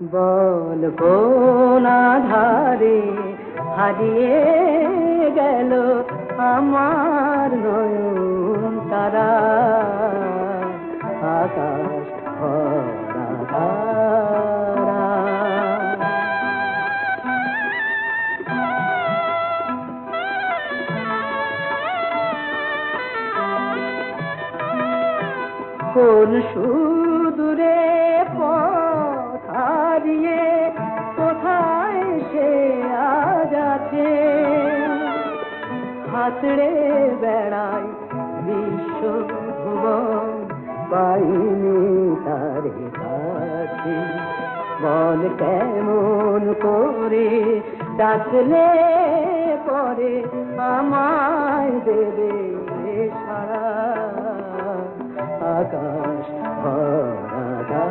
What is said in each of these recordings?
বল কোন আধারে হারিয়ে গেল আমার নয়ন তারা? আকাশ কোন সুদূরে হাতড়ে বেড়াই বিশ্ব ভুবন পাইনি তারে কাছে। বল কেমন করে ডাকলে পরে আমায় দেবে সারা। আকাশ ভরা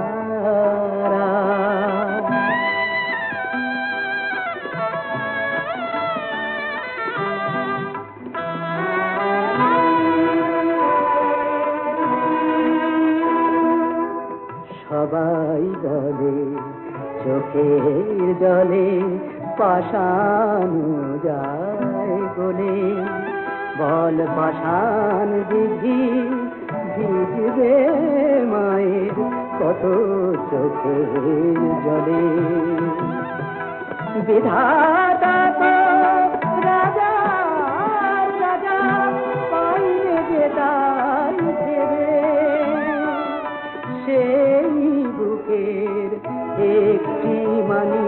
তারা। জলে চোখের জলে পাশান যায় বলে বল পাশান দিঘি ভিজবে মায়ের কত চোখের জলে বিধাতা মানি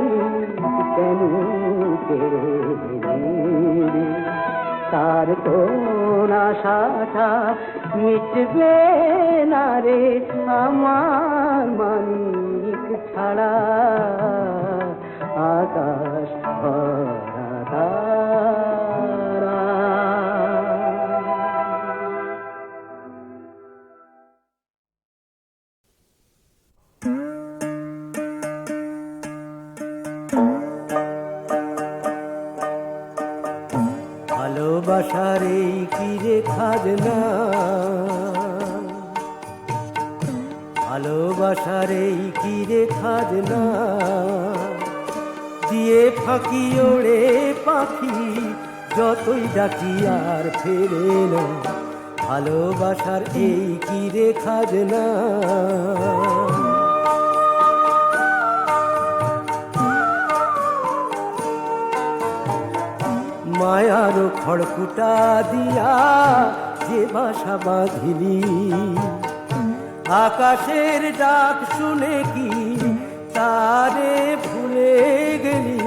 কেন? তার কোন আশাটা মিটবে না রে আমার মানিক ছাড়া মায়ার খড়কুটা দিয়া যে বাসা বাঁধিলি। আকাশের ডাক শুনে কি তারে ভুলে গেলি?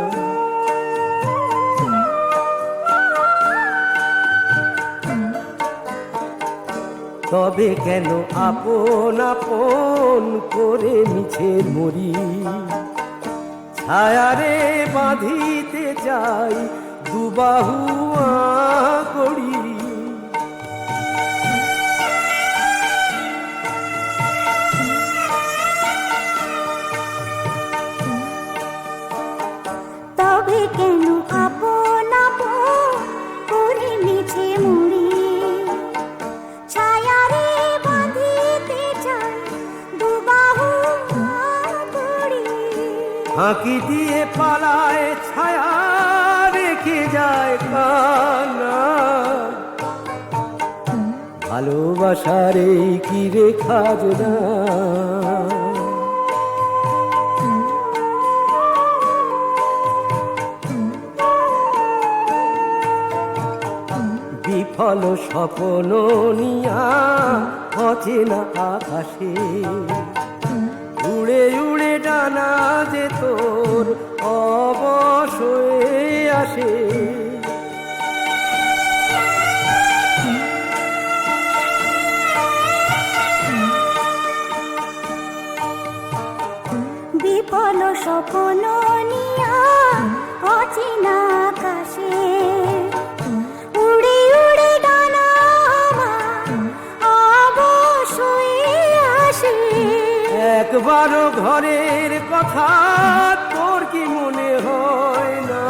তবে কেন আপন আপন করে মিছে মরি? ছায়ারে বাঁধিতে চাই দুবাহু করি বিফল স্বপ্ন নিয়া অচেনা আকাশে। উড়ে উড়ে ডানা যে তোর অবশয়ে আসে। বিফল স্বপ্ন কথা তোর কি মনে হয় না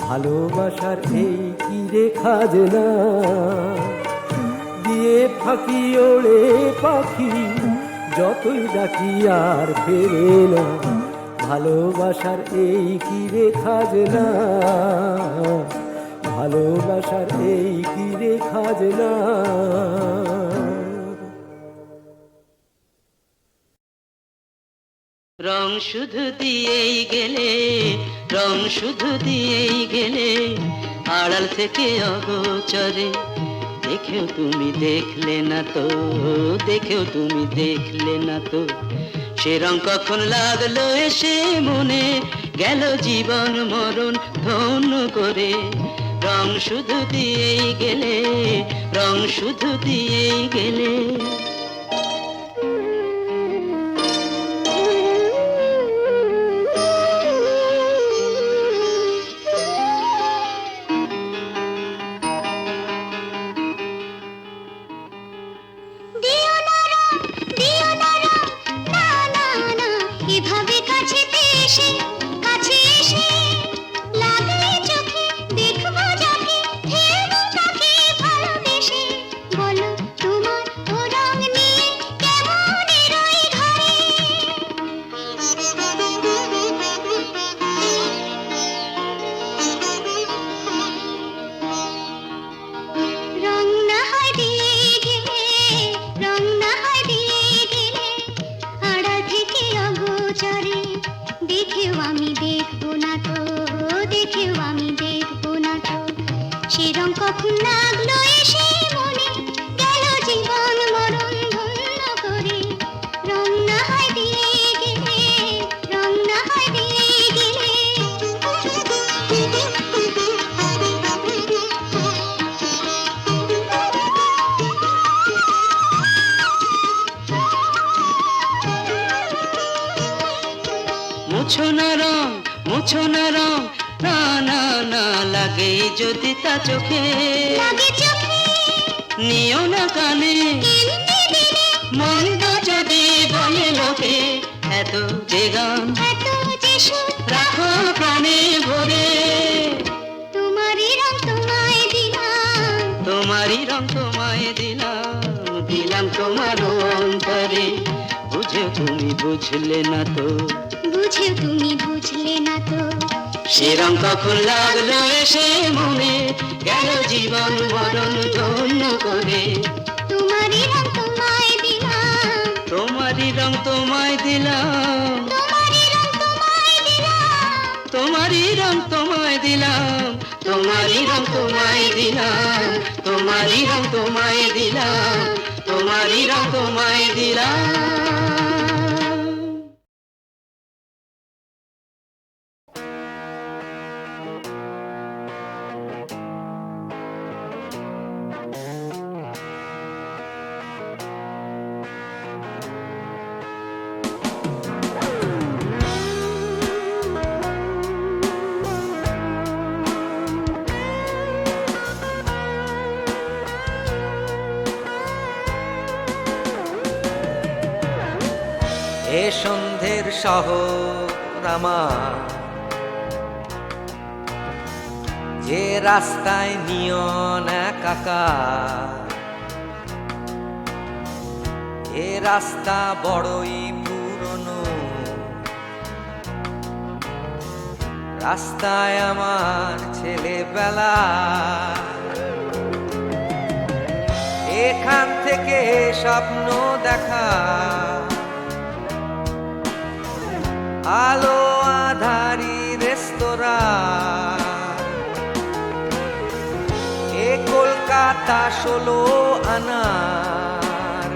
ভালোবাসার এই কি রেখা যে না দিয়ে ফাঁকি ওড়ে পাখি, যতই ডাকি আর ফেরে না। ভালোবাসার এই কি রেখা যে না ভালোবাসার এই কি রেখা যে না রং শুধু দিয়েই গেলে, রং শুধু দিয়েই গেলে, আড়াল থেকে অগোচরে। দেখেও তুমি দেখলে না তো, দেখেও তুমি দেখলে না তো। সে রং কখন লাগল এসে মনে, গেল জীবন মরণ ধন্য করে। রং শুধু দিয়েই গেলে, রং শুধু দিয়েই গেলে। মুছো না রং না না না লাগে যদি তা চোখে। নিও না কানে। মন্দ যদি বলে লোকে এত যে গান রাখো প্রাণে ভরে। তোমারই রং তোমায় দিলাম। তোমারই রং তোমায় দিলাম দিলাম তোমার অন্তরে। বুঝে তুমি বুঝলে না তো। বুঝেও তুমি বুঝলে না সে রং কখন লাগল এসে মনে? গেল জীবন মরণ ধন্য করে। তোমারই রং তোমায় দিলাম। তোমারই রং তোমায় দিলাম। তোমারই রং তোমায় দিলাম। তোমারই রং তোমায় দিলাম। তোমারই রং তোমায় দিলাম। তোমারই রং তোমায় দিলাম। শহর আমার। যে রাস্তায় নিয়ন কাকা এ রাস্তা বড়ই পুরনো। রাস্তায় আমার ছেলেবেলা। এখান থেকে স্বপ্ন দেখা। আলো আধারি রেস্তোরাঁ। এ কলকাতা ষোলো আনার।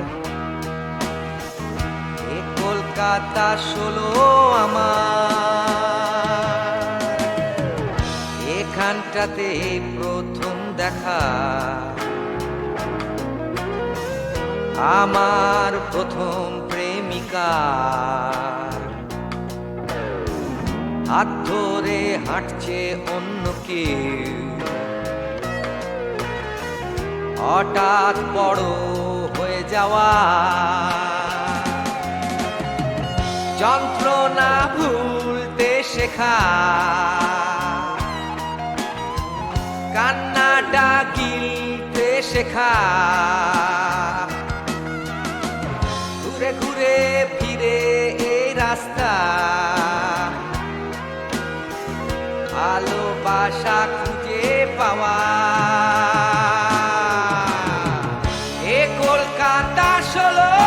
এ কলকাতা ষোলো আমার। এখানটাতে প্রথম দেখা। আমার প্রথম প্রেমিকার হাত ধরে হাঁটছে অন্য কেউ। হঠাৎ বড় হয়ে যাওয়া। যন্ত্রণা ভুলতে শেখা। কান্নাটা গিলতে শেখা। ঘুরে ঘুরে ফিরে এই রাস্তা। ভালোবাসা খুঁজে পাওয়া। এ কলকাতা ষোলো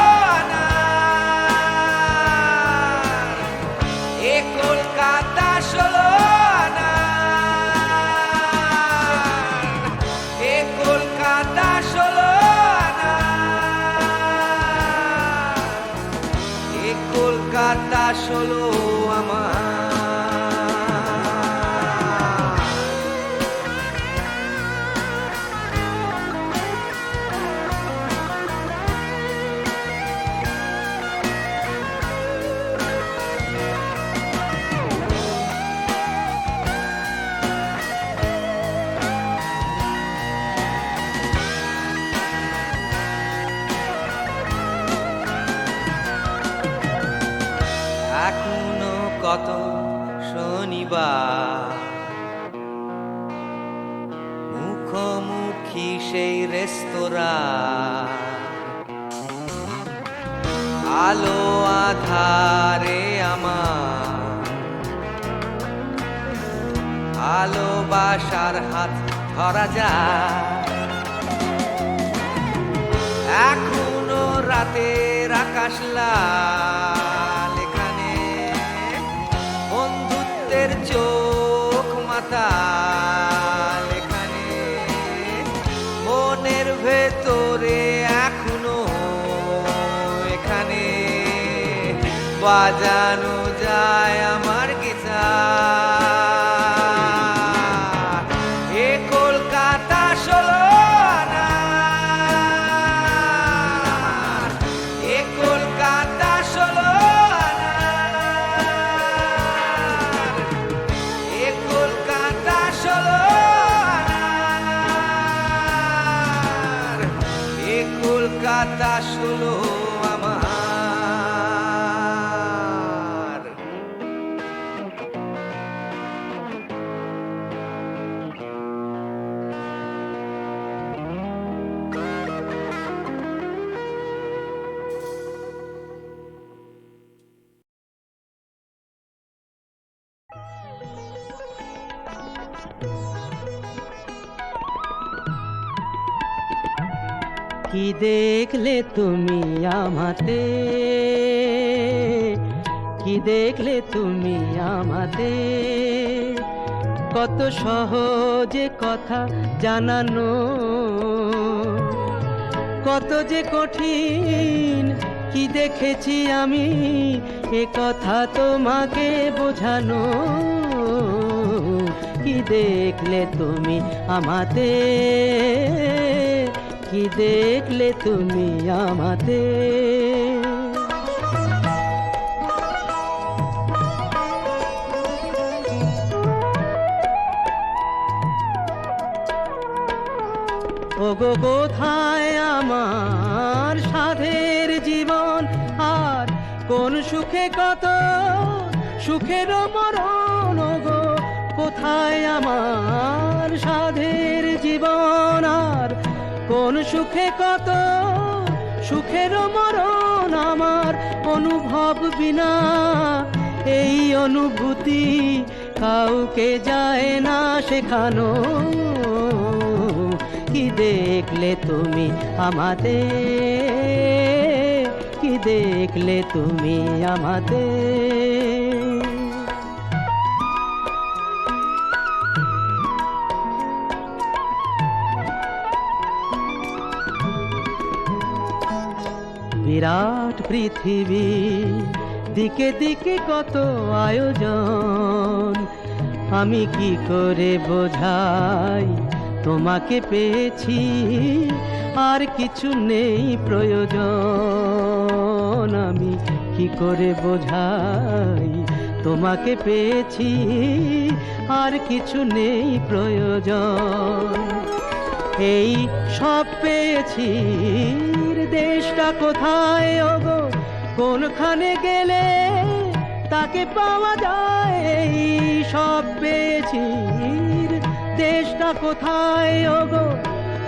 ধরা যায় এখনও রাতের আকাশ লাল এখানে। বন্ধুত্বের চোখ মাতাল এখানে। মনের ভেতরে এখনও এখানে। বাজানো যায় আমার দেখলে তুমি আমাতে? কি দেখলে তুমি আমাতে? কত সহজে কথা জানানো, কত যে কঠিন, কি দেখেছি আমি, এ কথা তোমাকে বোঝানো। কি দেখলে তুমি আমাতে? কি দেখলে তুমি আমাতে ওগো, কোথায় আমার সাধের জীবন? আর কোন সুখে কত সুখের মরণ? ওগো, কোথায় আমার আর কোন সুখে কত? সুখের মরণ আমার অনুভব বিনা। এই অনুভূতি কাউকে যায় না শেখানো। কি দেখলে তুমি আমাদের কি দেখলে তুমি আমাদের বিরাট পৃথিবী। দিকে দিকে কত আয়োজন। আমি কি করে বোঝাই? তোমাকে পেয়েছি, আর কিছু নেই প্রয়োজন। আমি কি করে বোঝাই? তোমাকে পেয়েছি, আর কিছু নেই প্রয়োজন। এই সব পেয়েছি। দেশটা কোথায়, ওগো? কোনখানে গেলে তাকে পাওয়া যায়? এই সব পেয়েছি দেশটা কোথায়, ওগো?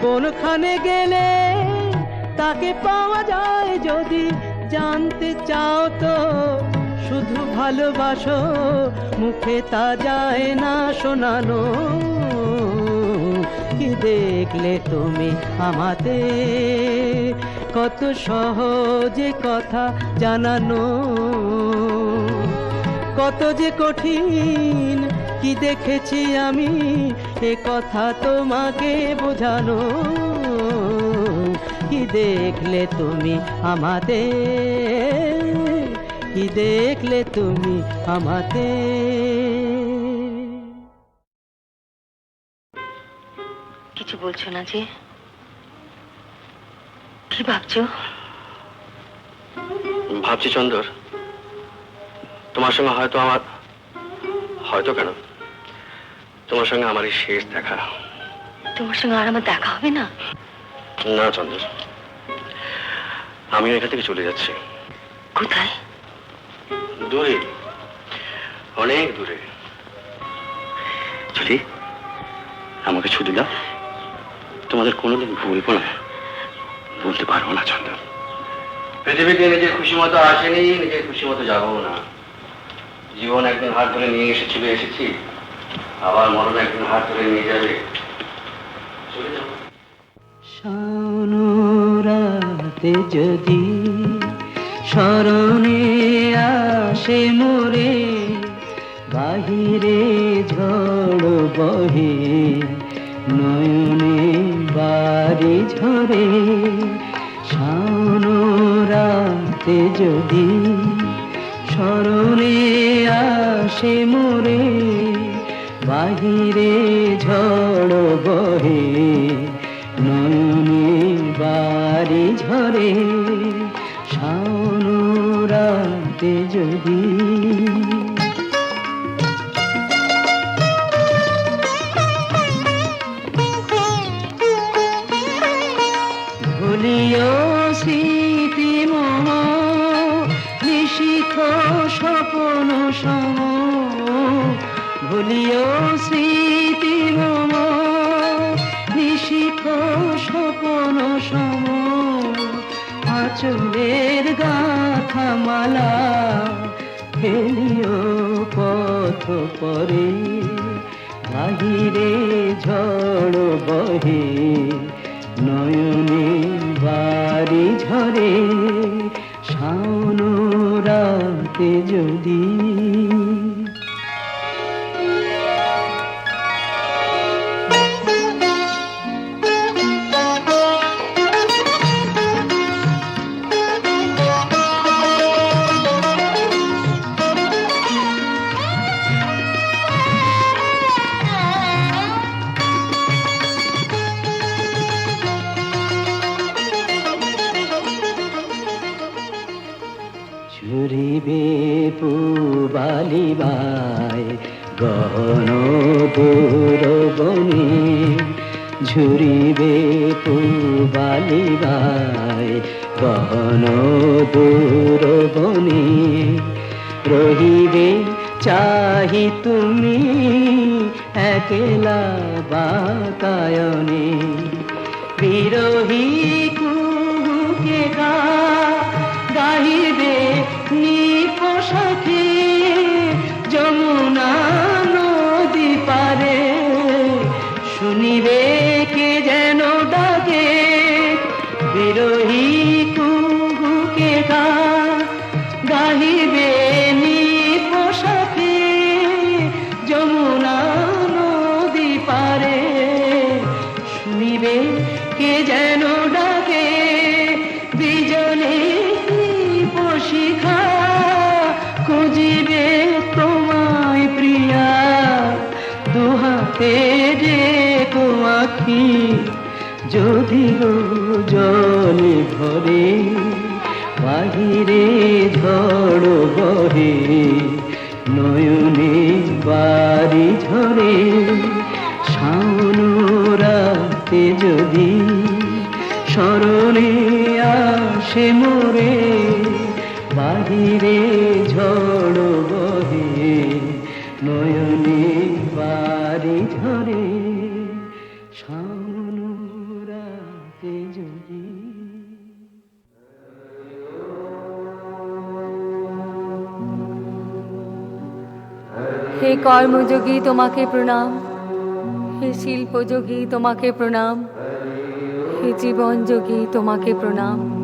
কোনখানে গেলে তাকে পাওয়া যায়? যদি জানতে চাও তো, শুধু ভালোবাসো, মুখে তা যায় না শোনানো। কি দেখলে তুমি আমাতে? কত সহজে কথা জানানো। কত যে কঠিন, কি দেখেছি আমি, এ কথা তোমাকে বোঝানো। কি দেখলে তুমি আমাতে কি দেখলে তুমি আমাতে কিছু বলছো না যে? কি ভাবছ? ভাবছি চন্দর তোমার সঙ্গে হয়তো আমার হয়তো কেন? তোমার সঙ্গে আমার এই শেষ দেখা। তোমার সঙ্গে আর আমার দেখা হবে না? না চন্দর। আমি এখান থেকে চলে যাচ্ছি। কোথায়? দূরে। অনেক দূরে। চলি আমাকে ছুটি দাও। তোমাদের কোনোদিন ভুলবো না। বলতে পারব না চন্দর পৃথিবীতে নিজের খুশি মতো আসেনি নিজের খুশি মতো যাব না। জীবন একদিন হাত ধরে নিয়ে এসেছিল এসেছি। আবার মরণ একদিন হাত ধরে নিয়ে যাবে। চলে যাব শানুরাতে যদি স্মরণে আসে মোরে বাহিরে ঝড় বহে নয়নে বাড়ি ঝরে। শানুরাতে যদি স্মরণে আসে মোরে বাহিরে ঝড় বহে নয়নে বাড়ি ঝরে শানুরাতে যদি পরে বাহিরে ঝড় বহে নয়নে বাড়ি ঝরে শাওন রাতে যদি পুবালিবাই গহন দূর বনে ঝুরিবে পুবালিবাই গহন দূর বনে রহিবে চাহি তুমি একলা বাতায়নে, বিরোহী কুহুকে গা, গাহিবে তুমি রে কে যেন ডাকে বিরোহী তুকে গা গাহিবে ভরে বাহিরে ঝড় বহে নয়নে বাড়ি ঝরে শাওন রাতে যদি স্মরণে আসে মোরে বাহিরে কর্মযোগী তোমাকে প্রণাম। হে শিল্পযোগী তোমাকে প্রণাম। হে জীবনযোগী তোমাকে প্রণাম।